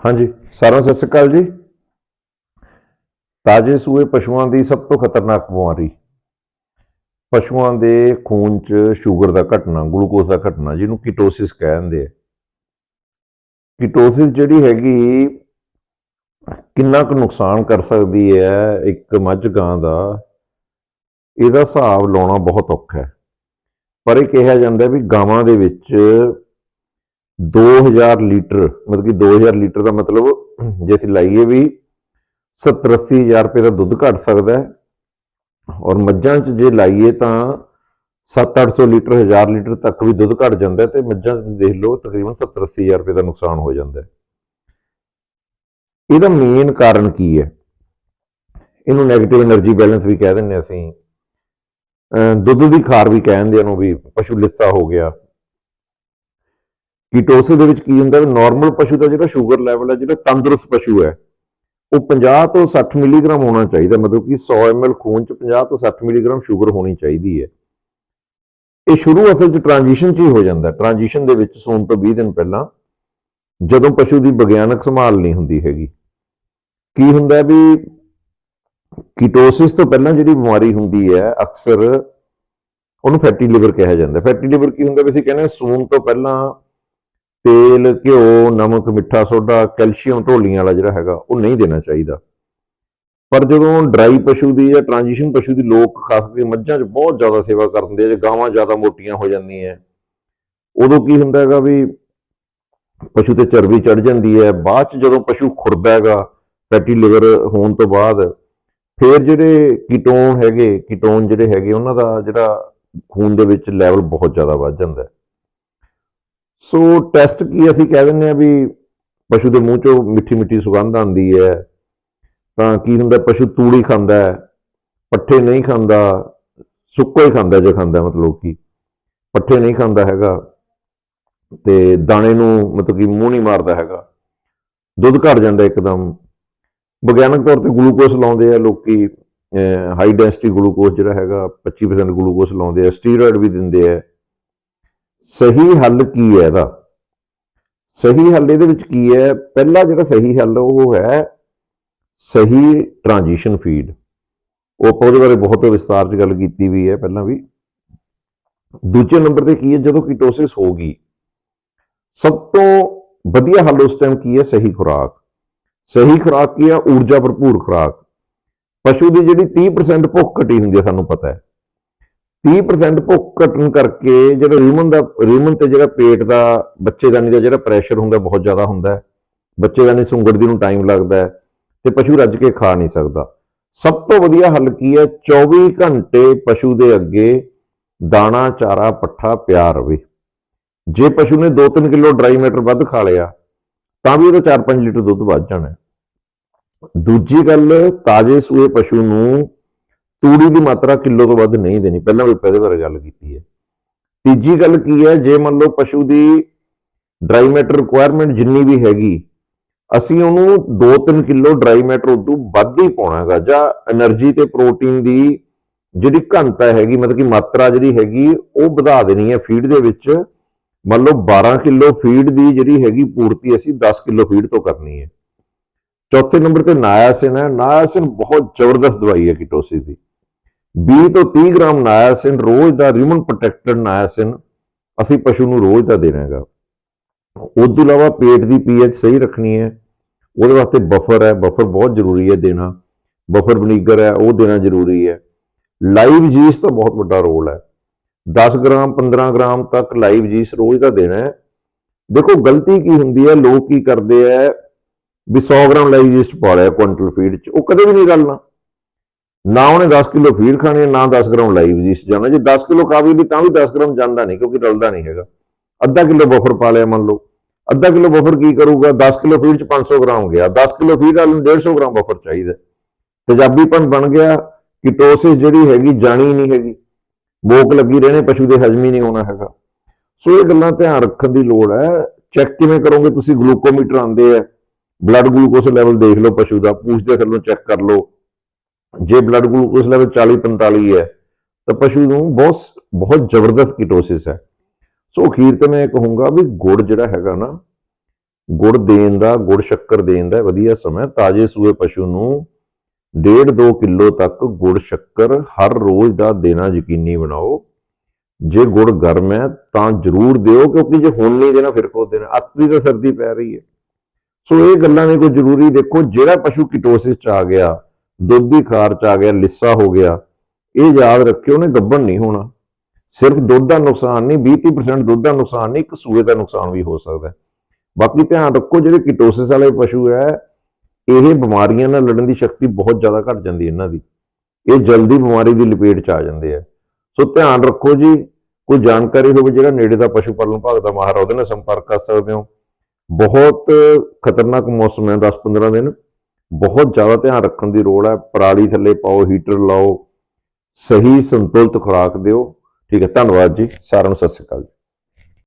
ਹਾਂਜੀ, ਸਾਰਿਆਂ ਸਤਿ ਸ਼੍ਰੀ ਅਕਾਲ ਜੀ। ਤਾਜੇ ਸੂਏ ਪਸ਼ੂਆਂ ਦੀ ਸਭ ਤੋਂ ਖਤਰਨਾਕ ਬਿਮਾਰੀ। ਪਸ਼ੂਆਂ ਦੇ ਖੂਨ 'ਚ ਸ਼ੂਗਰ ਦਾ ਘਟਣਾ ਗਲੂਕੋਜ਼ ਦਾ ਘਟਣਾ ਜਿਹਨੂੰ ਕੀਟੋਸਿਸ ਕਹਿੰਦੇ ਆ। ਕੀਟੋਸਿਸ ਜਿਹੜੀ ਹੈਗੀ, ਕਿੰਨਾ ਕੁ ਨੁਕਸਾਨ ਕਰ ਸਕਦੀ ਹੈ ਇੱਕ ਮੱਝ ਗਾਂ ਦਾ, ਇਹਦਾ ਹਿਸਾਬ ਲਾਉਣਾ ਬਹੁਤ ਔਖਾ ਹੈ। ਪਰ ਇਹ ਕਿਹਾ ਜਾਂਦਾ ਵੀ ਗਾਵਾਂ ਦੇ ਵਿੱਚ 2000 ਲੀਟਰ, ਮਤਲਬ ਕਿ 2000 ਲੀਟਰ ਦਾ ਮਤਲਬ ਜੇ ਅਸੀਂ ਲਾਈਏ ਵੀ 70 80000 ਰੁਪਏ ਦਾ ਦੁੱਧ ਘਟ ਸਕਦਾ ਹੈ। ਔਰ ਮੱਝਾਂ 'ਚ ਜੇ ਲਾਈਏ ਤਾਂ 7-800 ਲੀਟਰ 1000 ਲੀਟਰ ਤੱਕ ਵੀ ਦੁੱਧ ਘਟ ਜਾਂਦਾ ਤੇ ਮੱਝਾਂ 'ਚ ਦੇਖ ਲਓ ਤਕਰੀਬਨ 70 80000 ਰੁਪਏ ਦਾ ਨੁਕਸਾਨ ਹੋ ਜਾਂਦਾ ਇਹਦਾ ਮੇਨ ਕਾਰਨ ਕੀ ਹੈ? ਇਹਨੂੰ ਨੈਗੇਟਿਵ એનર્ਜੀ ਬੈਲੈਂਸ ਵੀ ਕਹਿ ਦਿੰਦੇ ਅਸੀਂ। ਦੁੱਧ ਦੀ ਖਾਰ ਵੀ ਕਹਿੰਦੇ ਇਹਨੂੰ ਵੀ, ਪਸ਼ੂ ਲਿੱਸਾ ਹੋ ਗਿਆ। ਕੀਟੋਸਿਸ ਦੇ ਵਿੱਚ ਕੀ ਹੁੰਦਾ ਹੈ? ਨਾਰਮਲ ਪਸ਼ੂ ਦਾ ਜਿਹੜਾ ਸ਼ੂਗਰ ਲੈਵਲ ਹੈ, ਜਿਹੜਾ ਤੰਦਰੁਸਤ ਪਸ਼ੂ ਹੈ, ਉਹ 50 ਤੋਂ 60 ਮਿਲੀਗ੍ਰਾਮ ਹੋਣਾ ਚਾਹੀਦਾ, ਮਤਲਬ ਕਿ 100 ml ਖੂਨ ਚ 50 ਤੋਂ 60 ਮਿਲੀਗ੍ਰਾਮ ਸ਼ੂਗਰ ਹੋਣੀ ਚਾਹੀਦੀ ਹੈ। ਇਹ ਸ਼ੁਰੂ ਅਸਲ ਚ ਟ੍ਰਾਂਜੀਸ਼ਨ ਚ ਹੀ ਹੋ ਜਾਂਦਾ ਟ੍ਰਾਂਜੀਸ਼ਨ ਦੇ ਵਿੱਚ ਸੂਣ ਤੋਂ 20 ਦਿਨ ਪਹਿਲਾਂ ਜਦੋਂ ਪਸ਼ੂ ਦੀ ਵਿਗਿਆਨਕ ਸੰਭਾਲ ਨਹੀਂ ਹੁੰਦੀ ਹੈਗੀ। ਕੀ ਹੁੰਦਾ ਵੀ ਕੀਟੋਸਿਸ ਤੋਂ ਪਹਿਲਾਂ ਜਿਹੜੀ ਬਿਮਾਰੀ ਹੁੰਦੀ ਹੈ, ਅਕਸਰ ਉਹਨੂੰ ਫੈਟੀ ਲਿਵਰ ਕਿਹਾ ਜਾਂਦਾ ਫੈਟੀ ਲਿਵਰ ਕੀ ਹੁੰਦਾ ਵੀ ਅਸੀਂ ਕਹਿੰਦੇ ਹਾਂ ਸੂਣ ਤੋਂ ਪਹਿਲਾਂ ਤੇਲ, ਘਿਓ, ਨਮਕ, ਮਿੱਠਾ ਸੋਡਾ, ਕੈਲਸ਼ੀਅਮ, ਢੋਲੀਆਂ ਵਾਲਾ ਜਿਹੜਾ ਹੈਗਾ, ਉਹ ਨਹੀਂ ਦੇਣਾ ਚਾਹੀਦਾ। ਪਰ ਜਦੋਂ ਡਰਾਈ ਪਸ਼ੂ ਦੀ ਜਾਂ ਟ੍ਰਾਂਜੀਸ਼ਨ ਪਸ਼ੂ ਦੀ ਲੋਕ ਖਾਸ ਕਰਕੇ ਮੱਝਾਂ 'ਚ ਬਹੁਤ ਜ਼ਿਆਦਾ ਸੇਵਾ ਕਰਦੇ ਆ, ਜੇ ਗਾਵਾਂ ਜ਼ਿਆਦਾ ਮੋਟੀਆਂ ਹੋ ਜਾਂਦੀਆਂ ਉਦੋਂ ਕੀ ਹੁੰਦਾ ਹੈਗਾ ਵੀ ਪਸ਼ੂ ਤੇ ਚਰਬੀ ਚੜ ਜਾਂਦੀ ਹੈ ਬਾਅਦ 'ਚ ਜਦੋਂ ਪਸ਼ੂ ਖੁਰਦਾ ਹੈਗਾ ਫੈਟੀ ਲਿਵਰ ਹੋਣ ਤੋਂ ਬਾਅਦ, ਫਿਰ ਜਿਹੜੇ ਕੀਟੋਨ ਹੈਗੇ, ਕੀਟੋਨ ਜਿਹੜੇ ਹੈਗੇ, ਉਹਨਾਂ ਦਾ ਜਿਹੜਾ ਖੂਨ ਦੇ ਵਿੱਚ ਲੈਵਲ ਬਹੁਤ ਜ਼ਿਆਦਾ ਵੱਧ ਜਾਂਦਾ ਹੈ ਸੋ ਟੈਸਟ ਕੀ ਅਸੀਂ ਕਹਿ ਦਿੰਦੇ ਆ ਵੀ ਪਸ਼ੂ ਦੇ ਮੂੰਹ ਚੋਂ ਮਿੱਠੀ ਮਿੱਠੀ ਸੁਗੰਧ ਆਉਂਦੀ ਹੈ, ਤਾਂ ਕੀ ਹੁੰਦਾ ਪਸ਼ੂ ਤੂੜੀ ਖਾਂਦਾ ਹੈ, ਪੱਠੇ ਨਹੀਂ ਖਾਂਦਾ, ਸੁੱਕੋ ਹੀ ਖਾਂਦਾ ਜੇ ਖਾਂਦਾ ਮਤਲਬ ਕਿ ਪੱਠੇ ਨਹੀਂ ਖਾਂਦਾ ਹੈਗਾ ਤੇ ਦਾਣੇ ਨੂੰ ਮਤਲਬ ਕਿ ਮੂੰਹ ਨਹੀਂ ਮਾਰਦਾ ਹੈਗਾ, ਦੁੱਧ ਘਟ ਜਾਂਦਾ ਇੱਕਦਮ। ਵਿਗਿਆਨਕ ਤੌਰ ਤੇ ਗਲੂਕੋਜ਼ ਲਾਉਂਦੇ ਆ ਲੋਕੀ ਹਾਈ ਡੈਂਸਿਟੀ ਗਲੂਕੋਜ਼ ਜਿਹੜਾ ਹੈਗਾ 25% ਗਲੂਕੋਜ਼ ਲਾਉਂਦੇ ਆ ਸਟੀਰੋਇਡ ਵੀ ਦਿੰਦੇ ਆ। ਸਹੀ ਹੱਲ ਕੀ ਹੈ ਇਹਦਾ? ਸਹੀ ਹੱਲ ਇਹਦੇ ਵਿੱਚ ਕੀ ਹੈ? ਪਹਿਲਾ ਜਿਹੜਾ ਸਹੀ ਹੱਲ ਉਹ ਹੈ ਸਹੀ ਟ੍ਰਾਂਜੀਸ਼ਨ ਫੀਡ ਉਹ ਆਪਾਂ ਉਹਦੇ ਬਾਰੇ ਬਹੁਤ ਵਿਸਤਾਰ 'ਚ ਗੱਲ ਕੀਤੀ ਵੀ ਹੈ ਪਹਿਲਾਂ ਵੀ। ਦੂਜੇ ਨੰਬਰ ਤੇ ਕੀ ਹੈ? ਜਦੋਂ ਕੀਟੋਸਿਸ ਹੋ ਗਈ, ਸਭ ਤੋਂ ਵਧੀਆ ਹੱਲ ਉਸ ਟਾਈਮ ਕੀ ਹੈ? ਸਹੀ ਖੁਰਾਕ। ਸਹੀ ਖੁਰਾਕ ਕੀ ਹੈ? ਊਰਜਾ ਭਰਪੂਰ ਖੁਰਾਕ। ਪਸ਼ੂ ਦੀ ਜਿਹੜੀ 30% ਭੁੱਖ ਘਟੀ ਹੁੰਦੀ ਹੈ, ਸਾਨੂੰ ਪਤਾ ਹੈ। 30% ਭੁੱਖ ਘਟਣ ਕਰਕੇ ਜਿਹੜਾ ਰੀਮਨ ਦਾ, ਰੀਮਨ ਤੇ ਜਿਹੜਾ ਪੇਟ ਦਾ, ਬੱਚੇਦਾਨੀ ਦਾ ਜਿਹੜਾ ਪ੍ਰੈਸ਼ਰ ਹੁੰਦਾ ਬਹੁਤ ਜ਼ਿਆਦਾ ਹੁੰਦਾ ਬੱਚੇਦਾਨੀ ਸੁੰਗੜਦੀ ਨੂੰ ਟਾਈਮ ਲੱਗਦਾ ਹੈ ਤੇ ਪਸ਼ੂ ਰੱਜ ਕੇ ਖਾ ਨਹੀਂ ਸਕਦਾ। ਸਭ ਤੋਂ ਵਧੀਆ ਹੱਲ ਕੀ ਹੈ? 24 ਘੰਟੇ ਪਸ਼ੂ ਦੇ ਅੱਗੇ ਦਾਣਾ, ਚਾਰਾ, ਪੱਠਾ ਪਿਆ ਰਵੇ। ਜੇ ਪਸ਼ੂ ਨੇ 2-3 ਕਿਲੋ ਡਰਾਈ ਮੈਟਰ ਵੱਧ ਖਾ ਲਿਆ, ਤਾਂ ਵੀ ਉਹਦਾ 4-5 ਲੀਟਰ ਦੁੱਧ ਵੱਧ ਜਾਣਾ ਦੂਜੀ ਗੱਲ, ਤਾਜ਼ੇ ਸੂਏ ਪਸ਼ੂ ਨੂੰ ਤੂੜੀ ਦੀ ਮਾਤਰਾ ਕਿਲੋ ਤੋਂ ਵੱਧ ਨਹੀਂ ਦੇਣੀ। ਪਹਿਲਾਂ ਵੀ ਇਹਦੇ ਬਾਰੇ ਗੱਲ ਕੀਤੀ ਹੈ। ਤੀਜੀ ਗੱਲ ਕੀ ਹੈ? ਜੇ ਮੰਨ ਲਓ ਪਸ਼ੂ ਦੀ ਡਰਾਈ ਮੈਟਰ ਰਿਕੁਆਇਰਮੈਂਟ ਜਿੰਨੀ ਵੀ ਹੈਗੀ, ਅਸੀਂ ਉਹਨੂੰ 2-3 ਕਿਲੋ ਡਰਾਈ ਮੈਟਰ ਉਦੋਂ ਵੱਧ ਹੀ ਪਾਉਣਾਗਾ ਜਾਂ એનર્ਜੀ ਤੇ ਪ੍ਰੋਟੀਨ ਦੀ ਜਿਹੜੀ ਘੰਟਾ ਹੈਗੀ, ਮਤਲਬ ਕਿ ਮਾਤਰਾ ਜਿਹੜੀ ਹੈਗੀ, ਉਹ ਵਧਾ ਦੇਣੀ ਹੈ ਫੀਡ ਦੇ ਵਿੱਚ। ਮੰਨ ਲਓ 12 ਕਿਲੋ ਫੀਡ ਦੀ ਜਿਹੜੀ ਹੈਗੀ ਪੂਰਤੀ ਅਸੀਂ 10 ਕਿਲੋ ਫੀਡ ਤੋਂ ਕਰਨੀ ਹੈ। ਚੌਥੇ ਨੰਬਰ ਤੇ ਨਾਇਆਸਿਨ ਹੈ। ਨਾਇਆਸਿਨ ਬਹੁਤ ਜ਼ਬਰਦਸਤ ਦਵਾਈ ਹੈ ਕਿਟੋਸਿਸ ਦੀ। 20 ਤੋਂ 30 ਗ੍ਰਾਮ ਨਾਇਆਸਿਨ ਰੋਜ਼ ਦਾ ਰਿਮਨ ਪ੍ਰੋਟੈਕਟਡ ਨਾਇਆਸਿਨ ਅਸੀਂ ਪਸ਼ੂ ਨੂੰ ਰੋਜ਼ ਦਾ ਦੇਣਾ ਹੈਗਾ। ਉਸ ਤੋਂ ਇਲਾਵਾ ਪੇਟ ਦੀ ਪੀਐਚ ਸਹੀ ਰੱਖਣੀ ਹੈ। ਉਹਦੇ ਵਾਸਤੇ ਬਫਰ ਹੈ। ਬਫਰ ਬਹੁਤ ਜ਼ਰੂਰੀ ਹੈ ਦੇਣਾ। ਬਫਰ ਵਿਨੀਗਰ ਹੈ, ਉਹ ਦੇਣਾ ਜ਼ਰੂਰੀ ਹੈ। ਲਾਈਵ ਜੀਸ ਦਾ ਬਹੁਤ ਵੱਡਾ ਰੋਲ ਹੈ। 10 ਗ੍ਰਾਮ 15 ਗ੍ਰਾਮ ਤੱਕ ਲਾਈਵ ਜੀਸ ਰੋਜ਼ ਦਾ ਦੇਣਾ ਹੈ। ਦੇਖੋ, ਗਲਤੀ ਕੀ ਹੁੰਦੀ ਹੈ? ਲੋਕ ਕੀ ਕਰਦੇ ਆ ਵੀ 100 ਗ੍ਰਾਮ ਲਾਈਵ ਜੀਸ ਪਾ ਲਿਆ ਕੁਇੰਟਲ ਫੀਡ ਚ। ਉਹ ਕਦੇ ਵੀ ਨਹੀਂ ਰਲਣਾ। ਨਾ ਉਹਨੇ 10 ਕਿਲੋ ਫੀਡ ਖਾਣੀ ਹੈ ਨਾ 10 ਗ੍ਰਾਮ ਲਾਈਵ ਜੀਸ ਜਾਣਾ। ਜੇ 10 ਕਿਲੋ ਖਾ ਵੀ ਲਈ ਤਾਂ ਵੀ 10 ਗ੍ਰਾਮ ਜਾਂਦਾ ਨਹੀਂ, ਕਿਉਂਕਿ ਰਲਦਾ ਨਹੀਂ ਹੈਗਾ। ਅੱਧਾ ਕਿਲੋ ਬਫਰ ਪਾ ਲਿਆ ਮੰਨ ਲਓ। ਅੱਧਾ ਕਿਲੋ ਬਫਰ ਕੀ ਕਰੂਗਾ? 10 ਕਿਲੋ ਫੀਡ ਚ 500 ਗ੍ਰਾਮ ਗਿਆ। 10 ਕਿਲੋ ਫੀਡ ਵਾਲ ਨੂੰ 150 ਗ੍ਰਾਮ ਬਫਰ ਚਾਹੀਦਾ। ਤੇਜ਼ਾਬੀਪਨ ਬਣ ਗਿਆ ਕੀਟੋਸਿਸ ਜਿਹੜੀ ਹੈਗੀ ਜਾਣੀ ਨਹੀਂ ਹੈਗੀ। ਮੋਕ ਲੱਗੀ ਰਹਿਣੇ, ਪਸ਼ੂ ਦੇ ਹਜ਼ਮੀ ਨਹੀਂ ਹੋਣਾ ਹੈਗਾ। ਸੋ ਇਹ ਗੱਲਾਂ ਧਿਆਨ ਰੱਖਣ ਦੀ ਲੋੜ ਹੈ। ਚੈੱਕ ਕਿਵੇਂ ਕਰੋਗੇ ਤੁਸੀਂ? ਗਲੂਕੋਮੀਟਰ ਆਉਂਦੇ ਆ। ਬਲੱਡ ਗਲੂਕੋਸ ਲੈਵਲ ਦੇਖ ਲਓ ਪਸ਼ੂ ਦਾ। ਪੂਛ ਦੇ ਥੱਲੋਂ ਚੈੱਕ ਕਰ ਲਓ। ਜੇ ਬਲੱਡ ਗਲੂਕੋਸ ਲੈਵਲ 40 45 ਹੈ, ਤਾਂ ਪਸ਼ੂ ਨੂੰ ਬਹੁਤ ਬਹੁਤ ਜ਼ਬਰਦਸਤ ਕੀਟੋਸਿਸ ਹੈ। ਸੋ ਅਖੀਰ ਤੇ ਮੈਂ ਇਹ ਕਹੂੰਗਾ ਵੀ ਗੁੜ ਜਿਹੜਾ ਹੈਗਾ ਨਾ, ਗੁੜ ਦੇਣ ਦਾ, ਗੁੜ ਸ਼ੱਕਰ ਦੇਣ ਦਾ ਵਧੀਆ ਸਮਾਂ ਤਾਜ਼ੇ ਸੂਏ ਪਸ਼ੂ ਨੂੰ 1.5-2 ਕਿਲੋ ਤੱਕ ਗੁੜ ਸ਼ੱਕਰ ਹਰ ਰੋਜ਼ ਦਾ ਦੇਣਾ ਯਕੀਨੀ ਬਣਾਓ। ਜੇ ਗੁੜ ਗਰਮ ਹੈ, ਤਾਂ ਜ਼ਰੂਰ ਦਿਓ, ਕਿਉਂਕਿ ਜੇ ਹੁਣ ਨਹੀਂ ਦੇਣਾ, ਫਿਰ ਕੋ ਦੇਣਾ ਅੱਤ ਦੀ ਤਾਂ ਸਰਦੀ ਪੈ ਰਹੀ ਹੈ। ਸੋ ਇਹ ਗੱਲਾਂ ਨੇ ਕੋਈ ਜ਼ਰੂਰੀ ਦੇਖੋ, ਜਿਹੜਾ ਪਸ਼ੂ ਕੀਟੋਸਿਸ ਚ ਆ ਗਿਆ ਦੁੱਧ ਦੀ ਖਾਰ ਚ ਆ ਗਿਆ, ਲਿੱਸਾ ਹੋ ਗਿਆ। ਇਹ ਯਾਦ ਰੱਖਿਓ, ਉਹਨੇ ਗੱਬਣ ਨਹੀਂ ਹੋਣਾ। ਸਿਰਫ ਦੁੱਧ ਦਾ ਨੁਕਸਾਨ ਨਹੀਂ 20-30% ਦੁੱਧ ਦਾ ਨੁਕਸਾਨ ਨਹੀਂ, ਇੱਕ ਸੂਏ ਦਾ ਨੁਕਸਾਨ ਵੀ ਹੋ ਸਕਦਾ ਬਾਕੀ ਧਿਆਨ ਰੱਖੋ, ਜਿਹੜੇ ਕੀਟੋਸਿਸ ਵਾਲੇ ਪਸ਼ੂ ਹੈ, ਇਹ ਬਿਮਾਰੀਆਂ ਨਾਲ ਲੜਨ ਦੀ ਸ਼ਕਤੀ ਬਹੁਤ ਜ਼ਿਆਦਾ ਘਟ ਜਾਂਦੀ ਇਹਨਾਂ ਦੀ। ਇਹ ਜਲਦੀ ਬਿਮਾਰੀ ਦੀ ਲਪੇਟ ਚ ਆ ਜਾਂਦੇ ਆ। ਸੋ ਧਿਆਨ ਰੱਖੋ ਜੀ, ਕੋਈ ਜਾਣਕਾਰੀ ਹੋਵੇ ਜਿਹੜਾ ਨੇੜੇ ਦਾ ਪਸ਼ੂ ਪਾਲਣ ਵਿਭਾਗ ਦਾ ਮਾਹਰ ਉਹਦੇ ਨਾਲ ਸੰਪਰਕ ਕਰ ਸਕਦੇ ਹੋ। ਬਹੁਤ ਖਤਰਨਾਕ ਮੌਸਮ ਹੈ 10-15 ਦਿਨ। ਬਹੁਤ ਜ਼ਿਆਦਾ ਧਿਆਨ ਰੱਖਣ ਦੀ ਲੋੜ ਹੈ। ਪਰਾਲੀ ਥੱਲੇ ਪਾਓ ਹੀਟਰ ਲਾਓ, ਸਹੀ ਸੰਤੁਲਿਤ ਖੁਰਾਕ ਦਿਓ। ਠੀਕ ਹੈ, ਧੰਨਵਾਦ ਜੀ। ਸਾਰਿਆਂ ਨੂੰ ਸਤਿ ਸ਼੍ਰੀ ਅਕਾਲ ਜੀ।